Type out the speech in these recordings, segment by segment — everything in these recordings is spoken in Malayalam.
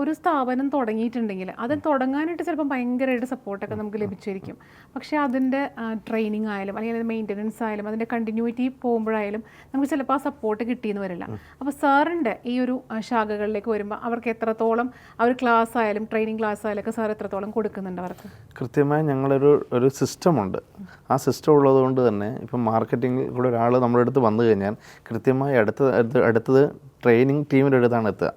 ഒരു സ്ഥാപനം തുടങ്ങിയിട്ടുണ്ടെങ്കിൽ അത് തുടങ്ങാനായിട്ട് ചിലപ്പോൾ ഭയങ്കരമായിട്ട് സപ്പോർട്ടൊക്കെ നമുക്ക് ലഭിച്ചിരിക്കും. പക്ഷേ അതിന്റെ ട്രെയിനിങ് ആയാലും അല്ലെങ്കിൽ അതിന്റെ മെയിന്റനൻസ് ആയാലും അതിന്റെ കണ്ടിന്യൂറ്റി പോകുമ്പോഴായാലും നമുക്ക് ചിലപ്പോൾ ആ സപ്പോർട്ട് കിട്ടിയെന്ന് വരില്ല. അപ്പോൾ സാറിന്റെ ഈ ഒരു ശാഖകളിലേക്ക് വരുമ്പോൾ അവർക്ക് എത്രത്തോളം ആ ഒരു ക്ലാസ് ആയാലും ട്രെയിനിങ് ക്ലാസ് ആയാലും ഒക്കെ സാർ എത്രത്തോളം കൊടുക്കുന്നുണ്ട് അവർക്ക്? കൃത്യമായി ഞങ്ങളൊരു ഒരു സിസ്റ്റമുണ്ട് ആ സിസ്റ്റം ഉള്ളതുകൊണ്ട് തന്നെ ഇപ്പം മാർക്കറ്റിങ്ങിൽ കൂടെ ഒരാൾ നമ്മുടെ അടുത്ത് വന്നു കഴിഞ്ഞാൽ കൃത്യമായി അടുത്ത് അടുത്തത് ട്രെയിനിങ് ടീമിന്റെ അടുത്താണ് എത്തുക.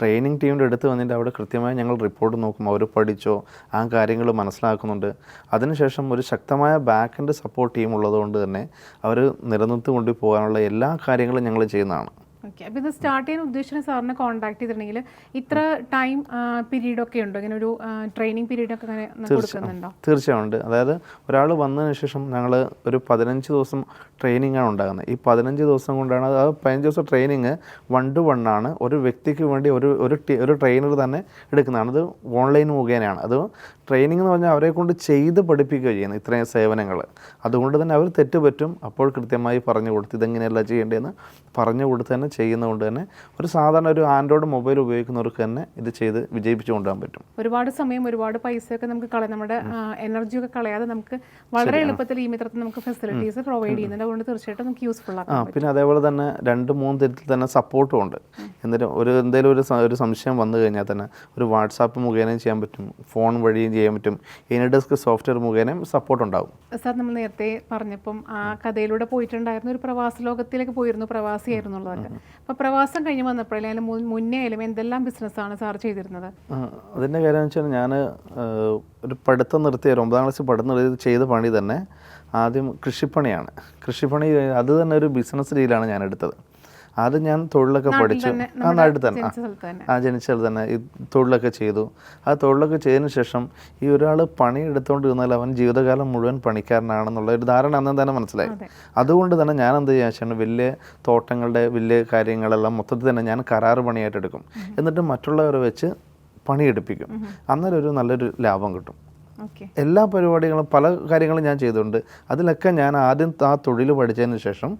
ട്രെയിനിങ് ടീമിന്റെ അടുത്ത് വന്നിട്ട് അവിടെ കൃത്യമായി ഞങ്ങൾ റിപ്പോർട്ട് നോക്കും അവർ പഠിച്ചോ ആ കാര്യങ്ങൾ മനസ്സിലാക്കുന്നുണ്ട്. അതിനുശേഷം ഒരു ശക്തമായ ബാക്കിന്റെ സപ്പോർട്ട് ടീം ഉള്ളതുകൊണ്ട് തന്നെ അവർ നിലനിർത്തി കൊണ്ടുപോകാനുള്ള എല്ലാ കാര്യങ്ങളും ഞങ്ങൾ ചെയ്യുന്നതാണ്. ഓക്കെ അപ്പോൾ ഇത് സ്റ്റാർട്ട് ചെയ്യാൻ ഉദ്ദേശിച്ച സാറിനെ കോൺടാക്ട് ചെയ്തിട്ടുണ്ടെങ്കിൽ ഇത്ര ടൈം പീരീഡ് ഒക്കെ ഉണ്ടോ? ഇങ്ങനെ ഒരു ട്രെയിനിങ് പീരീഡ് ഒക്കെ അങ്ങനെ കൊടുക്കുന്നുണ്ടോ? തീർച്ചയായും ഉണ്ട് അതായത് ഒരാൾ വന്നതിന് ശേഷം ഞങ്ങൾ ഒരു പതിനഞ്ച് ദിവസം ട്രെയിനിങ് ആണ് ഉണ്ടാകുന്നത്. ഈ പതിനഞ്ച് ദിവസം കൊണ്ടാണ് അത് പതിനഞ്ച് ദിവസം ട്രെയിനിങ് വൺ ടു വൺ ആണ്. ഒരു വ്യക്തിക്ക് വേണ്ടി ഒരു ഒരു ഒരു ട്രെയിനർ തന്നെ എടുക്കുന്നതാണ്. അത് ഓൺലൈൻ മുഖേനയാണ്. അത് ട്രെയിനിങ് എന്ന് പറഞ്ഞാൽ അവരെ കൊണ്ട് ചെയ്ത് പഠിപ്പിക്കുക ചെയ്യുന്നത് ഇത്രയും സേവനങ്ങൾ. അതുകൊണ്ട് തന്നെ അവർ തെറ്റ് പറ്റും. അപ്പോൾ കൃത്യമായി പറഞ്ഞു കൊടുത്ത് ഇതെങ്ങനെയല്ല ചെയ്യേണ്ടതെന്ന് പറഞ്ഞു കൊടുത്ത് തന്നെ ചെയ്യുന്നതുകൊണ്ട് തന്നെ ഒരു സാധാരണ ഒരു ആൻഡ്രോയിഡ് മൊബൈൽ ഉപയോഗിക്കുന്നവർക്ക് തന്നെ ഇത് ചെയ്ത് വിജയിപ്പിച്ചു കൊണ്ടുപോകാൻ പറ്റും. ഒരുപാട് സമയം ഒരുപാട് പൈസയൊക്കെ നമുക്ക് കളയാം. നമ്മുടെ എനർജി ഒക്കെ കളയാതെ നമുക്ക് വളരെ എളുപ്പത്തിൽ ഈ മിത്രത്തിൽ നമുക്ക് ഫെസിലിറ്റീസ് പ്രൊവൈഡ് ചെയ്യുന്നുണ്ട്. അതുകൊണ്ട് തീർച്ചയായിട്ടും നമുക്ക് യൂസ്ഫുൾ ആ പിന്നെ അതേപോലെ തന്നെ രണ്ട് മൂന്ന് തരത്തിൽ തന്നെ സപ്പോർട്ടും ഉണ്ട്. എന്നിട്ട് ഒരു എന്തെങ്കിലും ഒരു ഒരു സംശയം വന്നു കഴിഞ്ഞാൽ തന്നെ ഒരു വാട്സാപ്പ് മുഖേനയും ചെയ്യാൻ പറ്റും. ഫോൺ വഴിയും ചെയ്യാൻ പറ്റും. ഇനിഡെസ്ക് സോഫ്റ്റ്വെയർ മുഖേനയും സപ്പോർട്ട് ഉണ്ടാവും. സാർ നമ്മൾ നേരത്തെ പറഞ്ഞപ്പം ആ കഥയിലൂടെ പോയിട്ടുണ്ടായിരുന്നു ഒരു പ്രവാസ ലോകത്തിലേക്ക് പോയിരുന്നു. പ്രവാസിയായിരുന്നു ഉള്ളതൊക്കെ അപ്പോൾ പ്രവാസം കഴിഞ്ഞ് വന്നപ്പോഴേ അതിന് മുന്നേ ആയാലും എന്തെല്ലാം ബിസിനസ്സാണ് സാർ ചെയ്തിരുന്നത്? അതിന്റെ കാര്യം വെച്ചാൽ ഞാൻ ഒരു പഠിത്തം നിർത്തിയ ഒമ്പതാം ക്ലാസ് പഠിത്തം നിർത്തി ചെയ്ത പണി തന്നെ ആദ്യം കൃഷിപ്പണിയാണ്. കൃഷിപ്പണി അത് തന്നെ ഒരു ബിസിനസ് രീതിയിലാണ് ഞാൻ എടുത്തത്. അത് ഞാൻ തൊഴിലൊക്കെ പഠിച്ചു. ആ നാട്ടിൽ തന്നെ. ആ ജനിച്ച സ്ഥലത്ത് തന്നെ ഈ തൊഴിലൊക്കെ ചെയ്തു. ആ തൊഴിലൊക്കെ ചെയ്തതിന് ശേഷം ഈ ഒരാൾ പണി എടുത്തുകൊണ്ട് ഇരുന്നാൽ അവൻ ജീവിതകാലം മുഴുവൻ പണിക്കാരനാണെന്നുള്ള ഒരു ധാരണ അന്ന് തന്നെ മനസ്സിലായി. അതുകൊണ്ട് തന്നെ ഞാൻ എന്ത് ചെയ്യാൻ വെച്ചാൽ വലിയ തോട്ടങ്ങളുടെ വലിയ കാര്യങ്ങളെല്ലാം മൊത്തത്തിൽ തന്നെ ഞാൻ കരാറ് പണിയായിട്ട് എടുക്കും. എന്നിട്ട് മറ്റുള്ളവരെ വെച്ച് പണിയെടുപ്പിക്കും. അന്നേരം ഒരു നല്ലൊരു ലാഭം കിട്ടും. എല്ലാ പരിപാടികളും പല കാര്യങ്ങളും ഞാൻ ചെയ്തിട്ടുണ്ട് അതിലൊക്കെ ഞാൻ ആദ്യം ആ തൊഴിൽ പഠിച്ചതിന് ശേഷം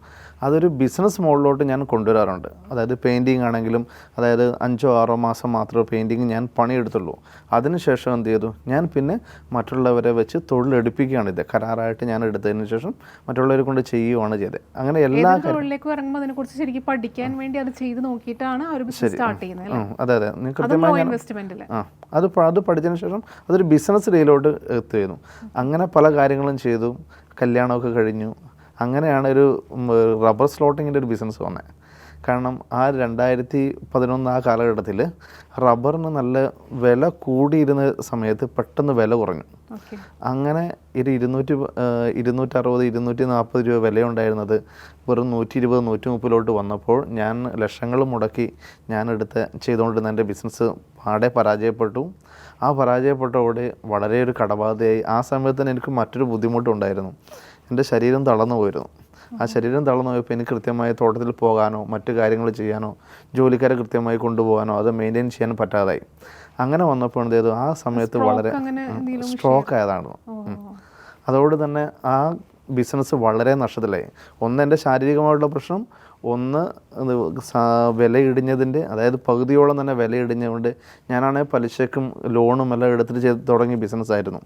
അതൊരു ബിസിനസ് മോഡിലോട്ട് ഞാൻ കൊണ്ടുവരാറുണ്ട്. അതായത് പെയിന്റിങ് ആണെങ്കിലും അതായത് അഞ്ചോ ആറോ മാസം മാത്രമേ പെയിന്റിങ് ഞാൻ പണിയെടുത്തുള്ളൂ. അതിനുശേഷം എന്ത് ചെയ്തു? ഞാൻ പിന്നെ മറ്റുള്ളവരെ വെച്ച് തൊഴിലെടുപ്പിക്കുകയാണ് ഇത് കരാറായിട്ട് ഞാൻ എടുത്തതിന് ശേഷം മറ്റുള്ളവരെ കൊണ്ട് ചെയ്യുകയാണ് ചെയ്തത്. അങ്ങനെ എല്ലാ തൊഴിലേക്ക് ഇറങ്ങുമ്പോൾ അതിനെക്കുറിച്ച് ശരിക്കും പഠിക്കാൻ വേണ്ടി അത് ചെയ്ത് നോക്കിയിട്ടാണ് ഒരു ബിസിനസ് സ്റ്റാർട്ട് ചെയ്യുന്നത് അതെ അതെ. കൃത്യമായി അത് പഠിച്ചതിന് ശേഷം അതൊരു ബിസിനസ് രീതിയിലോട്ട് എത്തുകയായിരുന്നു അങ്ങനെ പല കാര്യങ്ങളും ചെയ്തു. കല്യാണമൊക്കെ കഴിഞ്ഞു. അങ്ങനെയാണ് ഒരു റബ്ബർ സ്ലോട്ടിങ്ങിന്റെ ഒരു ബിസിനസ് വന്നത് കാരണം ആ രണ്ടായിരത്തി പതിനൊന്ന് ആ കാലഘട്ടത്തിൽ റബ്ബറിന് നല്ല വില കൂടിയിരുന്ന സമയത്ത് പെട്ടെന്ന് വില കുറഞ്ഞു. അങ്ങനെ ഒരു ഇരുന്നൂറ്റി ഇരുന്നൂറ്ററുപത് ഇരുന്നൂറ്റി നാൽപ്പത് രൂപ വിലയുണ്ടായിരുന്നത് വെറും നൂറ്റി ഇരുപത് നൂറ്റി മുപ്പതിലോട്ട് വന്നപ്പോൾ ഞാൻ ലക്ഷങ്ങൾ മുടക്കി ഞാൻ എടുത്ത് ചെയ്തുകൊണ്ടിരുന്ന എന്റെ ബിസിനസ് പാടെ പരാജയപ്പെട്ടു. ആ പരാജയപ്പെട്ടതോടെ വളരെ ഒരു കടബാധയായി. ആ സമയത്ത് തന്നെ എനിക്ക് മറ്റൊരു ബുദ്ധിമുട്ടുണ്ടായിരുന്നു. എന്റെ ശരീരം തളർന്നു പോയിരുന്നു. ആ ശരീരം തളർന്നു പോയപ്പോൾ എനിക്ക് കൃത്യമായി തോട്ടത്തിൽ പോകാനോ മറ്റു കാര്യങ്ങൾ ചെയ്യാനോ ജോലിക്കാരെ കൃത്യമായി കൊണ്ടുപോകാനോ അത് മെയിന്റെയിൻ ചെയ്യാൻ പറ്റാതായി. അങ്ങനെ വന്നപ്പോൾ എന്ത് ചെയ്തു? ആ സമയത്ത് വളരെ സ്ട്രോക്ക് ആയതാണ്. അതോട് തന്നെ ആ ബിസിനസ് വളരെ നഷ്ടത്തിലായി. ഒന്ന് എന്റെ ശാരീരികമായിട്ടുള്ള പ്രശ്നം ഒന്ന് വിലയിടിഞ്ഞതിന്റെ അതായത് പകുതിയോളം തന്നെ വില ഇടിഞ്ഞുകൊണ്ട് ഞാനാണെങ്കിൽ പലിശക്കും ലോണും എല്ലാം എടുത്തിട്ട് ചെയ്ത് തുടങ്ങിയ ബിസിനസ്സായിരുന്നു.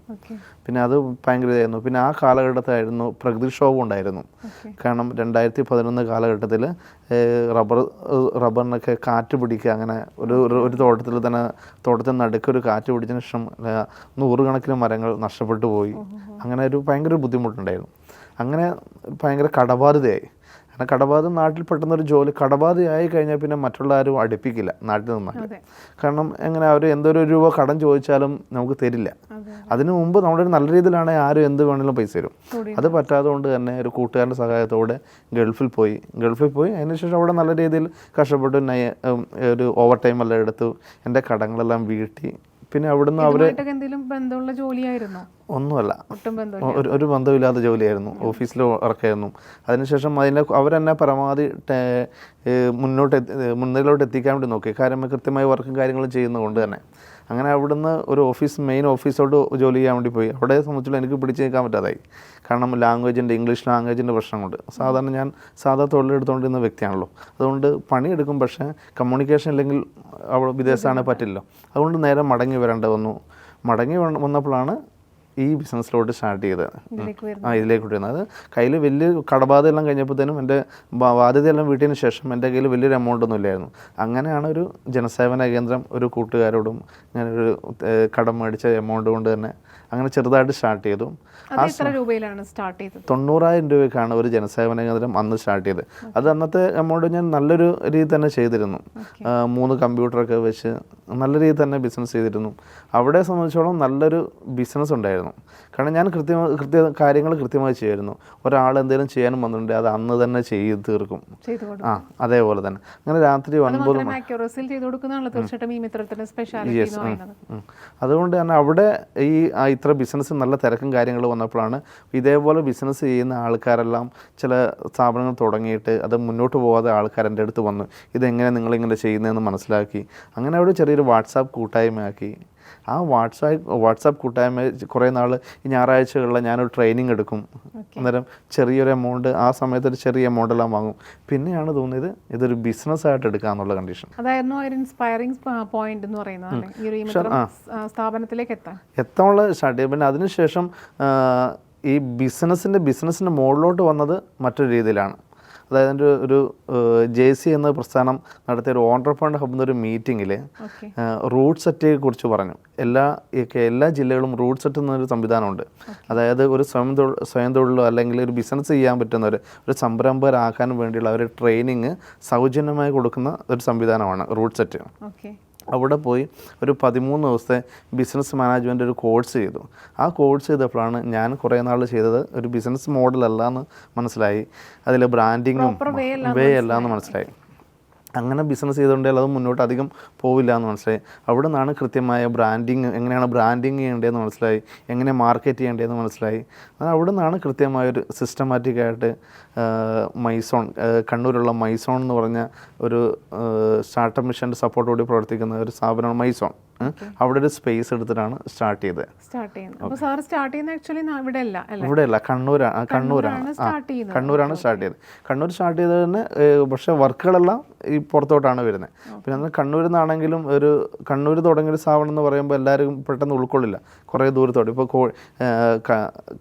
പിന്നെ അത് ഭയങ്കര ഇതായിരുന്നു. പിന്നെ ആ കാലഘട്ടത്തായിരുന്നു പ്രകൃതിക്ഷോഭം ഉണ്ടായിരുന്നു. കാരണം രണ്ടായിരത്തി പതിനൊന്ന് കാലഘട്ടത്തിൽ റബ്ബർ റബ്ബറിനൊക്കെ കാറ്റ് പിടിക്കുക അങ്ങനെ ഒരു ഒരു- തോട്ടത്തിൽ തന്നെ തോട്ടത്തിൽ നടുക്കൊരു കാറ്റ് പിടിച്ചതിന് ശേഷം നൂറുകണക്കിന് മരങ്ങൾ നഷ്ടപ്പെട്ടു പോയി. അങ്ങനെ ഒരു ഭയങ്കര ബുദ്ധിമുട്ടുണ്ടായിരുന്നു. അങ്ങനെ ഭയങ്കര കടബാധിതയായി കാരണം കടബാധ നാട്ടിൽ പെട്ടെന്നൊരു ജോലി കടബാധയായി കഴിഞ്ഞാൽ പിന്നെ മറ്റുള്ള ആരും അടുപ്പിക്കില്ല നാട്ടിൽ നിന്നാൽ കാരണം എങ്ങനെ അവർ എന്തൊരു രൂപ കടം ചോദിച്ചാലും നമുക്ക് തരില്ല. അതിനു മുമ്പ് നമ്മുടെ ഒരു നല്ല രീതിയിലാണ് ആരും എന്ത് വേണമെങ്കിലും പൈസ തരും. അത് പറ്റാതെ കൊണ്ട് തന്നെ ഒരു കൂട്ടുകാരന്റെ സഹായത്തോടെ ഗൾഫിൽ പോയി. ഗൾഫിൽ പോയി അതിനുശേഷം അവിടെ നല്ല രീതിയിൽ കഷ്ടപ്പെട്ട് നയ- ഒരു ഓവർ ടൈം എല്ലാം എടുത്തു എന്റെ കടങ്ങളെല്ലാം വീട്ടി. പിന്നെ അവിടുന്ന് അവർ എന്തെങ്കിലും ബന്ധമുള്ള ജോലിയായിരുന്നോ? ഒന്നുമല്ല. ഒരു ബന്ധമില്ലാത്ത ജോലിയായിരുന്നു. ഓഫീസിൽ വർക്കായിരുന്നു. അതിനുശേഷം അതിനെ അവരെന്നെ പരമാവധി മുന്നോട്ട് മുൻനിരയിലോട്ട് എത്തിക്കാൻ വേണ്ടി നോക്കി. കാര്യം കൃത്യമായി വർക്കും കാര്യങ്ങളും ചെയ്യുന്നതുകൊണ്ട് തന്നെ. അങ്ങനെ അവിടുന്ന് ഒരു ഓഫീസ് മെയിൻ ഓഫീസോട്ട് ജോലി ചെയ്യാൻ വേണ്ടി പോയി. അവിടെ സംബന്ധിച്ചുള്ള എനിക്ക് പിടിച്ചു നിൽക്കാൻ പറ്റാതായി. കാരണം ലാംഗ്വേജിന്റെ ഇംഗ്ലീഷ് ലാംഗ്വേജിന്റെ പ്രശ്നം കൊണ്ട് സാധാരണ ഞാൻ സാധാ തൊഴിലെടുത്തുകൊണ്ടിരുന്ന വ്യക്തിയാണല്ലോ. അതുകൊണ്ട് പണിയെടുക്കും പക്ഷേ കമ്മ്യൂണിക്കേഷൻ ഇല്ലെങ്കിൽ അവിടെ വിദേശത്താണ് പറ്റില്ലല്ലോ. അതുകൊണ്ട് നേരെ മടങ്ങി വരേണ്ടി വന്നു. മടങ്ങി വന്നപ്പോഴാണ് ഈ ബിസിനസ്സിലോട്ട് സ്റ്റാർട്ട് ചെയ്തത് ആ ഇതിലേക്ക് വരുന്നത്. അത് കയ്യിൽ വലിയ കടബാധയെല്ലാം കഴിഞ്ഞപ്പോഴത്തേനും എന്റെ ബാധ്യതയെല്ലാം വീട്ടിന് ശേഷം എന്റെ കയ്യിൽ വലിയൊരു എമൗണ്ട് ഒന്നും ഇല്ലായിരുന്നു. അങ്ങനെയാണ് ഒരു ജനസേവന കേന്ദ്രം ഒരു കൂട്ടുകാരോടും ഞാൻ ഒരു കടം മേടിച്ച എമൗണ്ട് കൊണ്ട് തന്നെ അങ്ങനെ ചെറുതായിട്ട് സ്റ്റാർട്ട് ചെയ്തു. രൂപയിലാണ് സ്റ്റാർട്ട് ചെയ്തത്? തൊണ്ണൂറായിരം രൂപയ്ക്കാണ് ഒരു ജനസേവന കേന്ദ്രം അന്ന് സ്റ്റാർട്ട് ചെയ്തത്. അത് അന്നത്തെ എമൗണ്ട് ഞാൻ നല്ലൊരു രീതി തന്നെ ചെയ്തിരുന്നു. മൂന്ന് കമ്പ്യൂട്ടറൊക്കെ വെച്ച് നല്ല രീതിയിൽ തന്നെ ബിസിനസ് ചെയ്തിരുന്നു. അവിടെ സംബന്ധിച്ചോളം നല്ലൊരു ബിസിനസ് ഉണ്ടായിരുന്നു. കാരണം ഞാൻ കൃത്യമായി കൃത്യ കാര്യങ്ങൾ കൃത്യമായി ചെയ്യുമായിരുന്നു. ഒരാൾ എന്തെങ്കിലും ചെയ്യാനും വന്നിട്ടുണ്ട് അത് അന്ന് തന്നെ ചെയ്ത് തീർക്കും. ആ അതേപോലെ തന്നെ. അങ്ങനെ രാത്രി ഒൻപത് യെസ് അതുകൊണ്ട് തന്നെ അവിടെ ഈ ഇത്ര ബിസിനസ് നല്ല തിരക്കും കാര്യങ്ങൾ വന്നപ്പോഴാണ് ഇതേപോലെ ബിസിനസ് ചെയ്യുന്ന ആൾക്കാരെല്ലാം ചില സ്ഥാപനങ്ങൾ തുടങ്ങിയിട്ട് അത് മുന്നോട്ട് പോകാതെ ആൾക്കാർ എന്റെ അടുത്ത് വന്നു. ഇതെങ്ങനെ നിങ്ങളിങ്ങനെ ചെയ്യുന്നതെന്ന് മനസ്സിലാക്കി. അങ്ങനെ അവിടെ ചെറിയൊരു വാട്സാപ്പ് കൂട്ടായ്മയാക്കി. ആ വാട്സാപ്പ് വാട്സാപ്പ് കൂട്ടായ്മ കുറേ നാൾ ഞായറാഴ്ചകളിൽ ഞാനൊരു ട്രെയിനിങ് എടുക്കും. അന്നേരം ചെറിയൊരു എമൗണ്ട് ആ സമയത്ത് ഒരു ചെറിയ എമൗണ്ട് എല്ലാം വാങ്ങും. പിന്നെയാണ് തോന്നിയത് ഇതൊരു ബിസിനസ് ആയിട്ട് എടുക്കാമെന്നുള്ള കണ്ടീഷൻ അതായിരുന്നു ഒരു ഇൻസ്പയറിംഗ് പോയിന്റ് എന്ന് പറയുന്നത് സ്ഥാപനത്തിലേക്ക് എത്താൻ. എത്താനുള്ള സ്റ്റാർട്ട് ചെയ്യും പിന്നെ അതിനുശേഷം ഈ ബിസിനസ്സിന്റെ ബിസിനസ്സിന്റെ മുകളിലോട്ട് വന്നത് മറ്റൊരു രീതിയിലാണ്. അതായത് എന്റെ ഒരു ജെ സി എന്ന പ്രസ്ഥാനം നടത്തിയ ഒരു ഓണ്ടർപ്രണർ ഹബ് എന്നൊരു മീറ്റിങ്ങിൽ റൂട്ട് സെറ്റിനെ കുറിച്ച് പറഞ്ഞു. എല്ലാ എല്ലാ ജില്ലകളും റൂട്ട് സെറ്റ് എന്നൊരു സംവിധാനമുണ്ട്. അതായത് ഒരു സ്വയം തൊഴിൽ സ്വയം തൊഴിലോ അല്ലെങ്കിൽ ഒരു ബിസിനസ് ചെയ്യാൻ പറ്റുന്നവർ ഒരു സംരംഭകരാക്കാൻ വേണ്ടിയുള്ള ഒരു ട്രെയിനിങ് സൗജന്യമായി കൊടുക്കുന്ന ഒരു സംവിധാനമാണ് റൂട്ട് സെറ്റ്. അവിടെ പോയി ഒരു പതിമൂന്ന് ദിവസത്തെ ബിസിനസ് മാനേജ്മെന്റ് ഒരു കോഴ്സ് ചെയ്തു. ആ കോഴ്സ് ചെയ്തപ്പോഴാണ് ഞാൻ കുറേ നാൾ ചെയ്തത് ഒരു ബിസിനസ് മോഡലല്ല എന്ന് മനസ്സിലായി. അതിൽ ബ്രാൻഡിങ്ങും വേ അല്ല എന്ന് മനസ്സിലായി. അങ്ങനെ ബിസിനസ് ചെയ്തുകൊണ്ടേ അത് മുന്നോട്ട് അധികം പോവില്ല എന്ന് മനസ്സിലായി. അവിടെ നിന്നാണ് കൃത്യമായ ബ്രാൻഡിങ് എങ്ങനെയാണ് ബ്രാൻഡിങ് ചെയ്യേണ്ടതെന്ന് മനസ്സിലായി. എങ്ങനെ മാർക്കറ്റ് ചെയ്യേണ്ടതെന്ന് മനസ്സിലായി. അവിടെ നിന്നാണ് കൃത്യമായൊരു സിസ്റ്റമാറ്റിക്കായിട്ട് മൈസോൺ കണ്ണൂരുള്ള മൈസോൺ എന്ന് പറഞ്ഞ ഒരു സ്റ്റാർട്ടപ്പ് മിഷന്റെ സപ്പോർട്ടോടെ പ്രവർത്തിക്കുന്ന ഒരു സ്ഥാപനമാണ് മൈസോൺ. അവിടെ ഒരു സ്പേസ് എടുത്തിട്ടാണ് സ്റ്റാർട്ട് ചെയ്തത്. സ്റ്റാർട്ട് ചെയ്യുന്നത്. അപ്പോൾ സാർ സ്റ്റാർട്ട് ചെയ്യുന്നത് ആക്ച്വലി ഇവിടെ അല്ല അല്ലേ? ഇവിടെയല്ല കണ്ണൂരാണ് കണ്ണൂരാണ്. കണ്ണൂരാണ് സ്റ്റാർട്ട് ചെയ്തത്. കണ്ണൂർ സ്റ്റാർട്ട് ചെയ്തത് തന്നെ പക്ഷെ വർക്കുകളെല്ലാം ഈ പുറത്തോട്ടാണ് വരുന്നത്. പിന്നെ അന്ന് കണ്ണൂരിൽ നിന്നാണെങ്കിലും ഒരു കണ്ണൂർ തുടങ്ങിയ ഒരു സ്ഥാപനം എന്ന് പറയുമ്പോൾ എല്ലാവരും പെട്ടെന്ന് ഉൾക്കൊള്ളില്ല. കുറേ ദൂരത്തോട്ട്. ഇപ്പോൾ കോ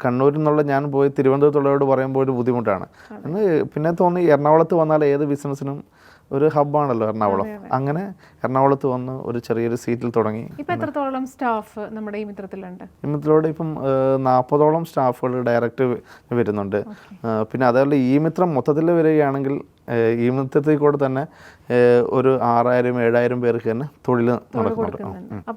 കണ്ണൂരിൽ നിന്നുള്ള ഞാൻ പോയി തിരുവനന്തപുരത്തുള്ളവരോട് പറയുമ്പോൾ ഒരു ബുദ്ധിമുട്ടാണ്. പിന്നെ തോന്നി എറണാകുളത്ത് വന്നാൽ ഏത് ബിസിനസ്സിനും ഒരു ഹബ്ബാണല്ലോ എറണാകുളം. അങ്ങനെ എറണാകുളത്ത് വന്ന് ഒരു ചെറിയൊരു സീറ്റിൽ തുടങ്ങി. ഇപ്പൊ എത്രത്തോളം സ്റ്റാഫ് നമ്മുടെ ഈ മിത്രത്തിലുണ്ട്? ഇമിത്രത്തോടെ ഇപ്പം നാൽപ്പതോളം സ്റ്റാഫുകൾ ഡയറക്റ്റ് വരുന്നുണ്ട്. പിന്നെ അതേപോലെ ഈ മിത്രം മൊത്തത്തിൽ വരികയാണെങ്കിൽ ഈ മിത്രത്തിൽ കൂടെ തന്നെ ഒരു ആറായിരം ഏഴായിരം പേർക്ക് തന്നെ തൊഴിൽ നടക്കുന്നുണ്ട്.